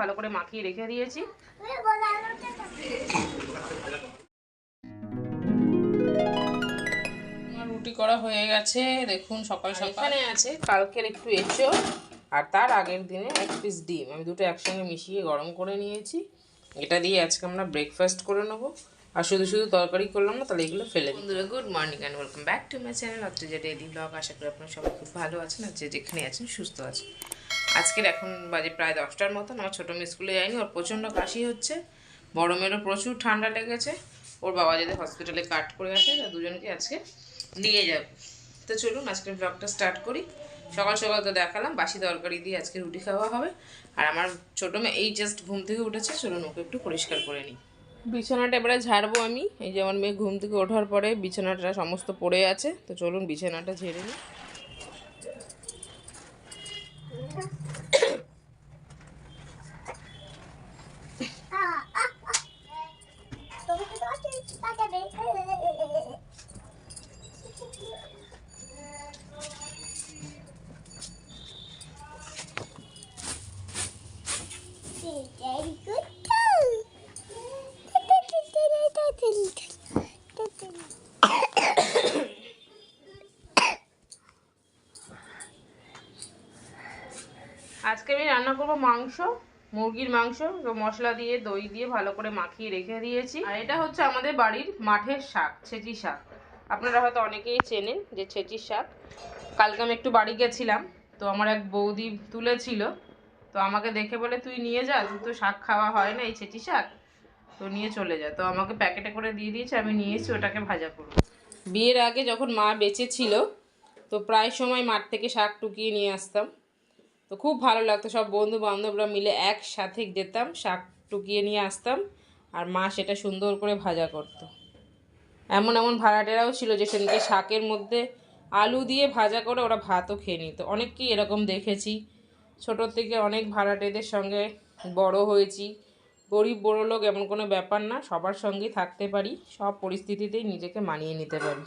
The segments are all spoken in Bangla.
ভালো করে মাখিয়ে রেখে দিয়েছি। আমার রুটি করা হয়ে গেছে দেখুন সকাল সকালে। আছে কালকের একটু এঁচো আর তার আগের দিনে এক পিস ডিম। আমি দুটো একসঙ্গে মিশিয়ে গরম করে নিয়েছি। এটা দিয়ে আজকে আমরা ব্রেকফাস্ট করে নেব। আর শুধু শুধু তরকারি করলাম না তাহলে এগুলো ফেলে বন্ধুরা good morning and welcome back to my channel অত্র যে ডেলি ব্লগ আশা করি আপনারা সবাই খুব ভালো আছেন আর যে যেখানে আছেন সুস্থ আছেন। আজকের এখন বাজে প্রায় দশটার মতন, আমার ছোটো মেয়ে স্কুলে যায়নি, ওর প্রচণ্ড কাশি হচ্ছে, বড় মেয়েরও প্রচুর ঠান্ডা লেগেছে, ওর বাবা যদি হসপিটালে কাট করে আসে তা দুজনকে আজকে নিয়ে যাব। তো চলুন, আজকের ব্লগটা স্টার্ট করি। সকাল সকাল তো দেখালাম, বাসি তরকারি দিয়ে আজকে রুটি খাওয়া হবে, আর আমার ছোটো মেয়ে এই জাস্ট ঘুম থেকে উঠেছে, চলুন ওকে একটু পরিষ্কার করে নিই। বিছানাটা এবারে ঝাড়বো আমি, এই যে আমার মেয়ে ঘুম থেকে ওঠার পরে বিছানাটা সমস্ত পড়ে আছে, তো চলুন বিছানাটা ঝেড়ে নিই। Tchau. আজকে আমি রান্না করব মাংস, মুরগির মাংস মশলা দিয়ে, দই দিয়ে ভালো করে মাখিয়ে রেখে দিয়েছি। আর এটা হচ্ছে আমাদের বাড়ির মাঠের শাক, ছেঁচি শাক। আপনারা হয়তো অনেকেই চেনেন যে ছেঁচি শাক। কালকে আমি একটু বাড়ি গেছিলাম, তো আমার এক বৌদি তুলেছিল। তো আমাকে দেখে বলে, তুই নিয়ে যা তো শাক খাওয়া হয় না এই ছেঁচি শাক। তো নিয়ে চলে যা। তো আমাকে প্যাকেটে করে দিয়ে দিয়েছে, আমি নিয়ে এসেছি ওটাকে ভাজা করব। বিয়ের আগে যখন মা বেঁচে ছিল, তো প্রায় সময় মাঠ থেকে শাক টুকিয়ে নিয়ে আসতাম। তো খুব ভালো লাগতো, সব বন্ধু বান্ধবরা মিলে একসাথে যেতাম, শাক টুকিয়ে নিয়ে আসতাম আর মা সেটা সুন্দর করে ভাজা করতো। এমন এমন ভাড়াটেরাও ছিল যে সেদিনকে শাকের মধ্যে আলু দিয়ে ভাজা করে ওরা ভাতও খেয়ে নিত। অনেককেই এরকম দেখেছি। ছোটোর থেকে অনেক ভাড়াটেদের সঙ্গে বড় হয়েছি। গরিব বড় লোক এমন কোনো ব্যাপার না, সবার সঙ্গেই থাকতে পারি, সব পরিস্থিতিতেই নিজেকে মানিয়ে নিতে পারি।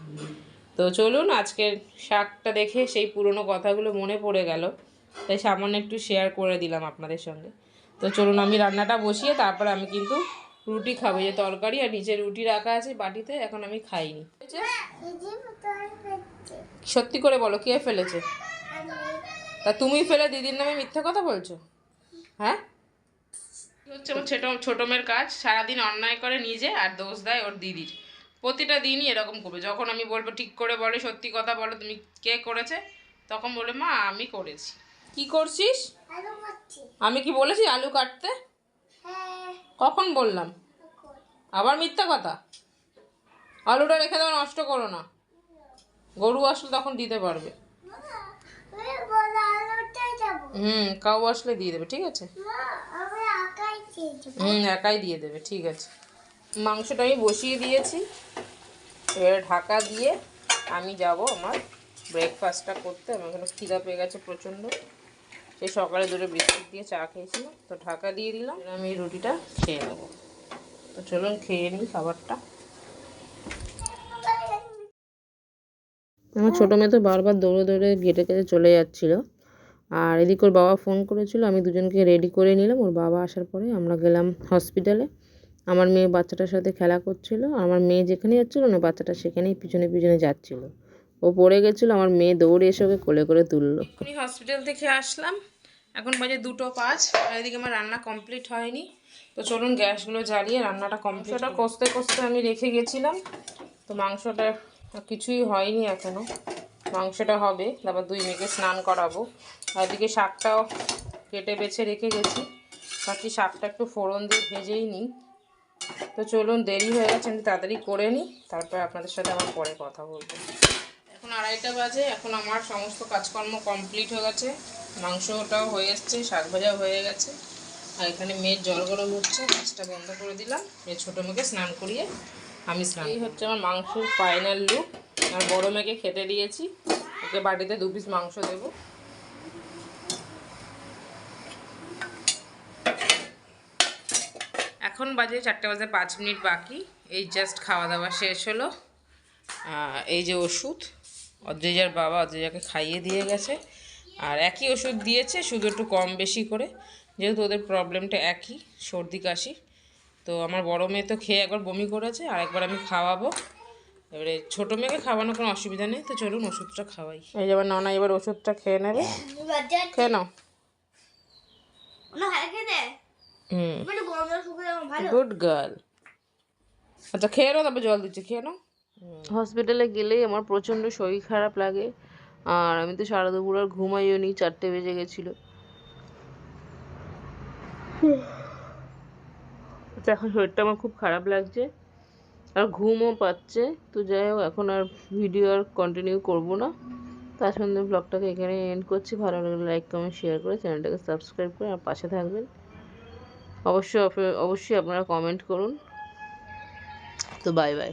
তো চলুন আজকের শাকটা দেখে সেই পুরনো কথাগুলো মনে পড়ে গেল। তাই সামান্য একটু শেয়ার করে দিলাম আপনাদের সঙ্গে। তো চলুন আমি রান্নাটা বসিয়ে তারপর আমি কিন্তু রুটি খাব। যে তরকারি আর নিচে রুটি রাখা আছে বাটিতে, এখন আমি খাইনি। সত্যি করে বলো, কে ফেলেছে? তা তুমি ফেলে, দিদির নামে মিথ্যা কথা বলছো? হ্যাঁ? হচ্ছে? আমার ছোট ছোট মেয়ের কাজ, সারাদিন অন্যায় করে নিজে আর দোষ দেয় ওর দিদির। প্রতিটা দিনই এরকম করবে। যখন আমি বলব, ঠিক করে বলে সত্যি কথা বলো, তুমি কে করেছে? তখন বলে, মা, আমি করেছি। কি করছিস? আমি কি বলেছি আলু কাটতে? কখন বললাম? আবার মিথ্যা কথা? আলুটা রেখে দাও নষ্ট করো না। গরু আসলে তখন দিতে পারবে। হুম কাউ আসলে দিয়ে দেবে ঠিক আছে? হুম একাই দিয়ে দেবে ঠিক আছে। মাংসটা আমি বসিয়ে দিয়েছি। এবারে ঢাকা দিয়ে আমি যাব আমার ব্রেকফাস্টটা করতে। আমার এখানে খিদা পেয়ে গেছে প্রচণ্ড। সেই সকালে দুটো বিস্কুট দিয়ে চা খেয়েছিলাম তো ঢাকা দিয়ে দিলাম। আমি রুটিটা খেয়ে নেব। তো চলুন খেয়ে নিই খাবারটা। আমার ছোটো মেয়ে তো বারবার দৌড়ে দৌড়ে গেটে গেটে চলে যাচ্ছিল। আর এদিকে ওর বাবা ফোন করেছিল, আমি দুজনকে রেডি করে নিলাম। ওর বাবা আসার পরে আমরা গেলাম হসপিটালে আমার মেয়ে বাচ্চাটার সাথে খেলা করছিল। আমার মেয়ে যেখানে যাচ্ছিল না, বাচ্চাটা সেখানেই পিছনে পিছনে যাচ্ছিল। ও পড়ে গেছিল, আমার মেয়ে দৌড়ে এসে ওকে কোলে করে তুললো। হসপিটাল থেকে আসলাম। এখন বাজে দুটো পাঁচ আর এদিকে আমার রান্না কমপ্লিট হয়নি। তো চলুন গ্যাসগুলো জ্বালিয়ে রান্নাটা কমপ্লিটটা কষতে কষতে আমি রেখে গেছিলাম তো মাংসটা কিছুই হয়নি এখনও মাংসটা হবে তারপর দুই মেয়েকে স্নান করাবো। আর এদিকে শাকটাও কেটে বেছে রেখে গেছি। বাকি শাকটা একটু ফোড়ন দিয়ে ভেজেই নিই। তো চলুন দেরি হয়ে গেছে আমি তাড়াতাড়ি করে নিই তারপর আপনাদের সাথে আমার পরে কথা বলব। এখন আড়াইটা বাজে এখন আমার সমস্ত কাজকর্ম কমপ্লিট হয়ে গেছে। মাংসটাও হয়ে এসছে শাক ভাজা হয়ে গেছে। আর এখানে মেয়ের জল গরম হচ্ছে গ্যাসটা বন্ধ করে দিলাম। মেয়ের ছোটো মেয়েকে স্নান করিয়ে আমি স্নান এই হচ্ছে আমার মাংসের ফাইনাল লুক আর বড়ো মেয়েকে খেতে দিয়েছি। ওকে বাড়িতে দু পিস মাংস দেবো। এখন বাজে চারটে বাজে পাঁচ মিনিট বাকি। এই জাস্ট খাওয়া দাওয়া শেষ হলো। এই যে ওষুধ অদ্রিজার বাবা অদ্রিজাকে খাইয়ে দিয়ে গেছে। আর একই ওষুধ দিয়েছে শুধু একটু কম বেশি করে। যেহেতু ওদের প্রবলেমটা একই সর্দি কাশি। তো আমার বড় মেয়ে তো খেয়ে একবার বমি করেছে আর একবার আমি খাওয়াবো। এবারে ছোটো মেয়েকে খাওয়ানোর কোনো অসুবিধা নেই তো চলুন ওষুধটা খাওয়াই। এই যাবার ননা এবার ওষুধটা খেয়ে নেবে। খেয়ে নাও। হুম। Good girl. আচ্ছা খেয়ে নাও তারপর জল দিচ্ছি খেয়ে নাও। হসপিটালে গেলেই আমার প্রচণ্ড শরীর খারাপ লাগে। আর আমি তো সারা দুপুর আর ঘুমাইও নি, চারটে বেজে গেছিল। আচ্ছা এখন শরীরটা আমার খুব খারাপ লাগছে, আর ঘুমও পাচ্ছে। তো যাই হোক, এখন আর ভিডিও আর কন্টিনিউ করব না। তার সঙ্গে ব্লগটাকে এখানে এন্ড করছি। ভালো লাগলে লাইক কমেন্ট শেয়ার করে চ্যানেলটাকে সাবস্ক্রাইব করে আর পাশে থাকবেন। অবশ্যই অবশ্যই আপনারা কমেন্ট করুন। তো বাই বাই